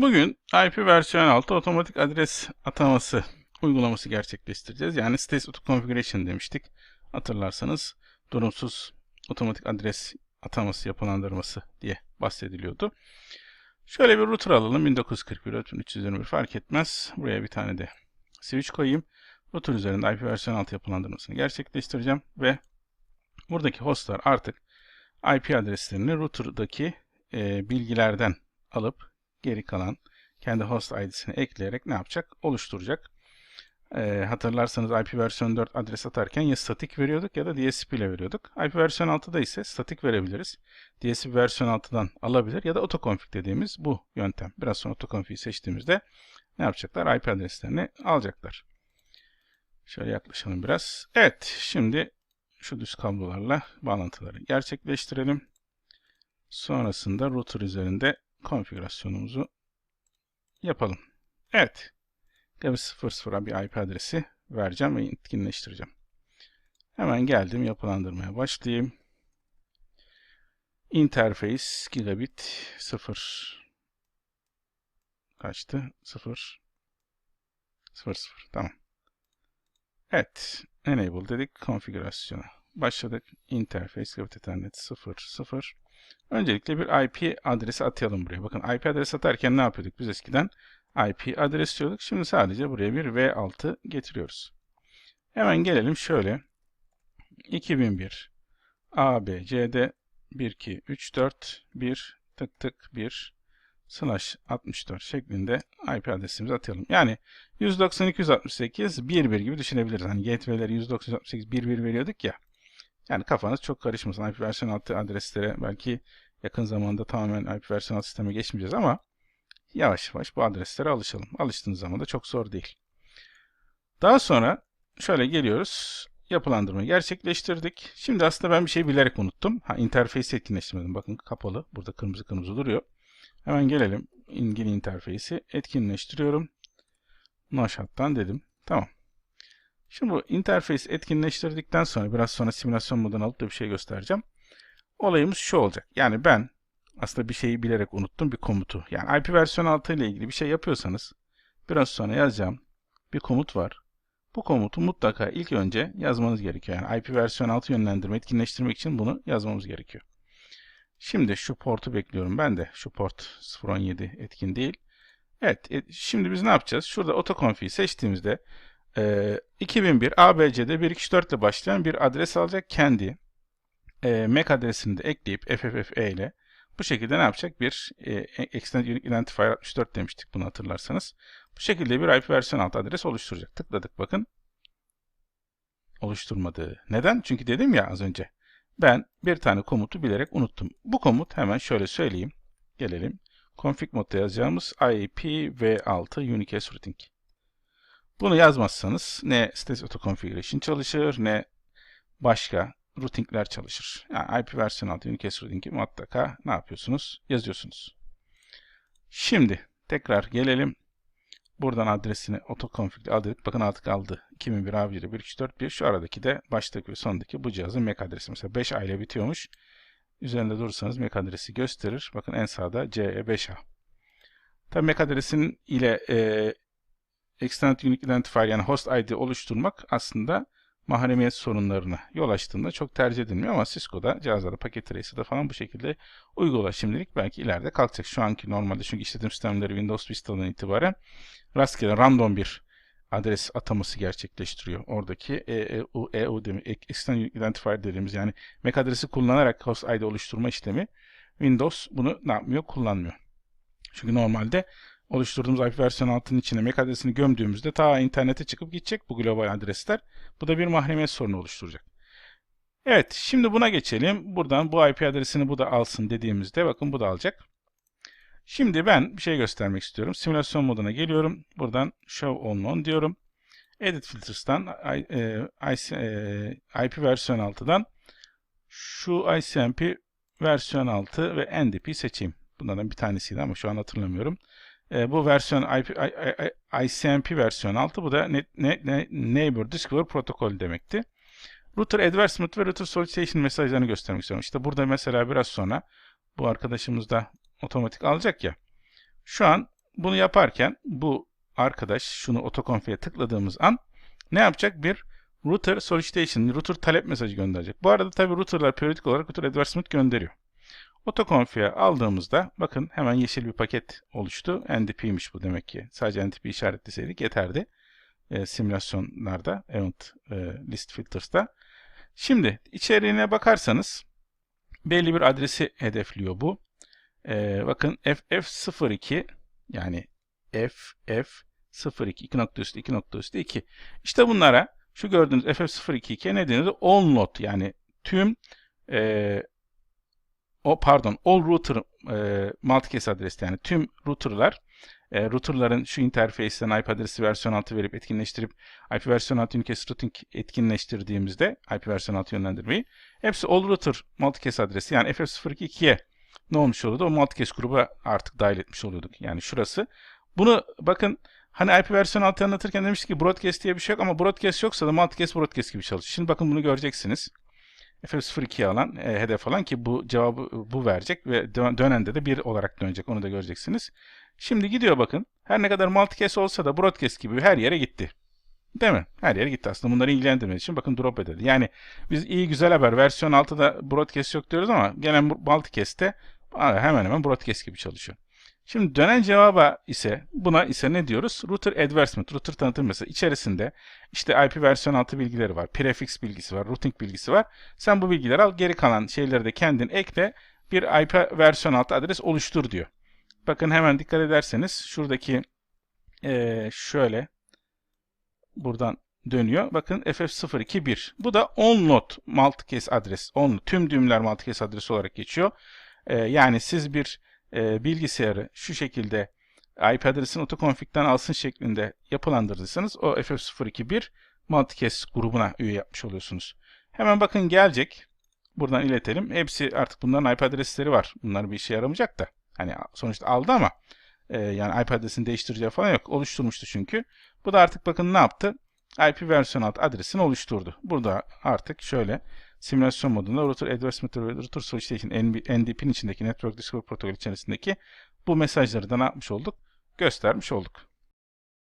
Bugün IP versiyon 6 otomatik adres ataması uygulaması gerçekleştireceğiz. Yani Status Auto Configuration demiştik. Hatırlarsanız durumsuz otomatik adres ataması yapılandırması diye bahsediliyordu. Şöyle bir router alalım. 1941, 321 fark etmez. Buraya bir tane de switch koyayım. Router üzerinde IP versiyon 6 yapılandırmasını gerçekleştireceğim ve buradaki hostlar artık IP adreslerini router'daki e, bilgilerden alıp geri kalan kendi host ID'sini ekleyerek ne yapacak? Oluşturacak. E, hatırlarsanız IP versiyon 4 adres atarken ya statik veriyorduk ya da DSP ile veriyorduk. IP versiyon 6'da ise statik verebiliriz. DSP versiyon 6'dan alabilir ya da autoconfig dediğimiz bu yöntem. Biraz sonra autoconfig seçtiğimizde ne yapacaklar? IP adreslerini alacaklar. Şöyle yaklaşalım biraz. Evet, şimdi şu düz kablolarla bağlantıları gerçekleştirelim. Sonrasında router üzerinde konfigürasyonumuzu yapalım. Evet. Gabi 00'a bir IP adresi vereceğim ve etkinleştireceğim. Hemen geldim yapılandırmaya başlayayım. Interface gigabit 0 kaçtı? 0 0 0 tamam. Evet. Enable dedik konfigürasyona. Başladık. Interface gigabit ethernet 0 0 Öncelikle bir IP adresi atayalım buraya. Bakın IP adresi atarken ne yapıyorduk? Biz eskiden IP adresi diyorduk. Şimdi sadece buraya bir V6 getiriyoruz. Hemen gelelim şöyle. 2001 ABCD 1 2 3 4 1 tık tık 1 slash 64 şeklinde IP adresimizi atayalım. Yani 192.168 1 1 gibi düşünebiliriz. Hani gateway'leri 192.168 1 1 veriyorduk ya. Yani kafanız çok karışmasın. IP versiyon 6 adreslere belki yakın zamanda tamamen IP versiyon 6 sisteme geçmeyeceğiz ama yavaş yavaş bu adreslere alışalım. Alıştığınız zaman da çok zor değil. Daha sonra şöyle geliyoruz. Yapılandırmayı gerçekleştirdik. Şimdi aslında ben bir şey bilerek unuttum. Ha interface'i etkinleştirmedim. Bakın kapalı. Burada kırmızı kırmızı duruyor. Hemen gelelim. İlgili interface'i etkinleştiriyorum. Noshot'tan dedim. Tamam. Şimdi bu interface etkinleştirdikten sonra biraz sonra simülasyon modunu alıp da bir şey göstereceğim. Olayımız şu olacak. Yani ben aslında bir şeyi bilerek unuttum bir komutu. Yani IP versiyon 6 ile ilgili bir şey yapıyorsanız biraz sonra yazacağım bir komut var. Bu komutu mutlaka ilk önce yazmanız gerekiyor. Yani IP versiyon 6 yönlendirme etkinleştirmek için bunu yazmamız gerekiyor. Şimdi şu portu bekliyorum ben de. Şu port 017 etkin değil. Evet, e, şimdi biz ne yapacağız? Şurada autoconfig seçtiğimizde e, 2001 ABC'de 124 ile başlayan bir adres alacak kendi e, MAC adresini de ekleyip FFFE ile bu şekilde ne yapacak? Bir e, Extended Unique Identifier 64 demiştik bunu hatırlarsanız. Bu şekilde bir IP versiyon 6 adres oluşturacak. Tıkladık bakın. Oluşturmadı. Neden? Çünkü dedim ya az önce. Ben bir tane komutu bilerek unuttum. Bu komut hemen şöyle söyleyeyim. Gelelim. Config modda yazacağımız IPv6 Unique Routing. Bunu yazmazsanız ne Status Auto Configuration çalışır ne başka routingler çalışır. Yani IP versiyon 6 Unicast routing'i mutlaka ne yapıyorsunuz? Yazıyorsunuz. Şimdi tekrar gelelim. Buradan adresini autoconfig'de aldık. Bakın artık aldı. 2001 A1 1241. Şu aradaki de baştaki ve sondaki bu cihazın MAC adresi. Mesela 5 A ile bitiyormuş. Üzerinde durursanız MAC adresi gösterir. Bakın en sağda CE5A. Tabi MAC adresinin ile e, Extended Unique Identifier yani host ID oluşturmak aslında mahremiyet sorunlarına yol açtığında çok tercih edilmiyor ama Cisco'da cihazlarda paket tracer'da falan bu şekilde uygula şimdilik belki ileride kalkacak. Şu anki normalde çünkü işletim sistemleri Windows Vista'dan itibaren rastgele random bir adres ataması gerçekleştiriyor. Oradaki EU, EU demi, External Identifier dediğimiz yani MAC adresi kullanarak host ID oluşturma işlemi Windows bunu ne yapmıyor? Kullanmıyor. Çünkü normalde oluşturduğumuz IP versiyon 6'nın içine MAC adresini gömdüğümüzde ta internete çıkıp gidecek bu global adresler. Bu da bir mahremiyet sorunu oluşturacak. Evet, şimdi buna geçelim. Buradan bu IP adresini bu da alsın dediğimizde bakın bu da alacak. Şimdi ben bir şey göstermek istiyorum. Simülasyon moduna geliyorum. Buradan Show On On diyorum. Edit Filters'tan IP versiyon 6'dan şu ICMP versiyon 6 ve NDP seçeyim. Bunlardan bir tanesiydi ama şu an hatırlamıyorum. E, bu versiyon IP, ICMP versiyon 6. Bu da ne, ne, ne, Neighbor Discover Protocol demekti. Router Advancement ve Router Solicitation mesajlarını göstermek istiyorum. İşte burada mesela biraz sonra bu arkadaşımız da otomatik alacak ya. Şu an bunu yaparken bu arkadaş şunu otokonfiye tıkladığımız an ne yapacak? Bir router solicitation, router talep mesajı gönderecek. Bu arada tabi routerlar periyodik olarak router advertisement gönderiyor. Otokonfiye aldığımızda bakın hemen yeşil bir paket oluştu. NDP'ymiş bu demek ki. Sadece NDP işaretleseydik yeterdi. E, simülasyonlarda, event e, list filters'ta. Şimdi içeriğine bakarsanız belli bir adresi hedefliyor bu. E, bakın FF02 yani FF02 2 nokta üstü 2 nokta üstü 2. İşte bunlara şu gördüğünüz FF022 ne deniyor? All node yani tüm e, o pardon all router e, multicast adresi yani tüm routerlar e, routerların şu interface'ten IP adresi versiyon 6 verip etkinleştirip IP versiyon 6 unicast routing etkinleştirdiğimizde IP versiyon 6 yönlendirmeyi hepsi all router multicast adresi yani FF022'ye ne olmuş oluyordu? O multicast gruba artık dahil etmiş oluyorduk. Yani şurası. Bunu bakın hani IP versiyon 6 anlatırken demiştik ki broadcast diye bir şey yok ama broadcast yoksa da multicast broadcast gibi çalışıyor. Şimdi bakın bunu göreceksiniz. FF02'ye alan, e, hedef alan ki bu cevabı bu verecek ve dön dönende de 1 olarak dönecek. Onu da göreceksiniz. Şimdi gidiyor bakın. Her ne kadar multicast olsa da broadcast gibi her yere gitti. Değil mi? Her yere gitti aslında. Bunları ilgilendirmediği için bakın drop edildi. Yani biz iyi güzel haber versiyon 6'da broadcast yok diyoruz ama gelen multicast'te hemen hemen broadcast gibi çalışıyor. Şimdi dönen cevaba ise buna ise ne diyoruz? Router advertisement, router tanıtım mesajı içerisinde işte IP versiyon 6 bilgileri var, prefix bilgisi var, routing bilgisi var. Sen bu bilgileri al, geri kalan şeyleri de kendin ekle, bir IP versiyon 6 adres oluştur diyor. Bakın hemen dikkat ederseniz şuradaki ee, şöyle buradan dönüyor. Bakın FF021. Bu da onNode multicase adres. On, tüm düğümler multicase adresi olarak geçiyor. Ee, yani siz bir e, bilgisayarı şu şekilde IP adresini otokonfig'den alsın şeklinde yapılandırırsanız o FF021 multicast grubuna üye yapmış oluyorsunuz. Hemen bakın gelecek. Buradan iletelim. Hepsi artık bunların IP adresleri var. Bunlar bir işe yaramayacak da. Hani sonuçta aldı ama e, yani IP adresini değiştireceği falan yok. Oluşturmuştu çünkü. Bu da artık bakın ne yaptı? IP versiyon alt adresini oluşturdu. Burada artık şöyle simülasyon modunda router adverse ve router solicitation NDP'nin içindeki network discovery protokol içerisindeki bu mesajları da ne yapmış olduk? Göstermiş olduk.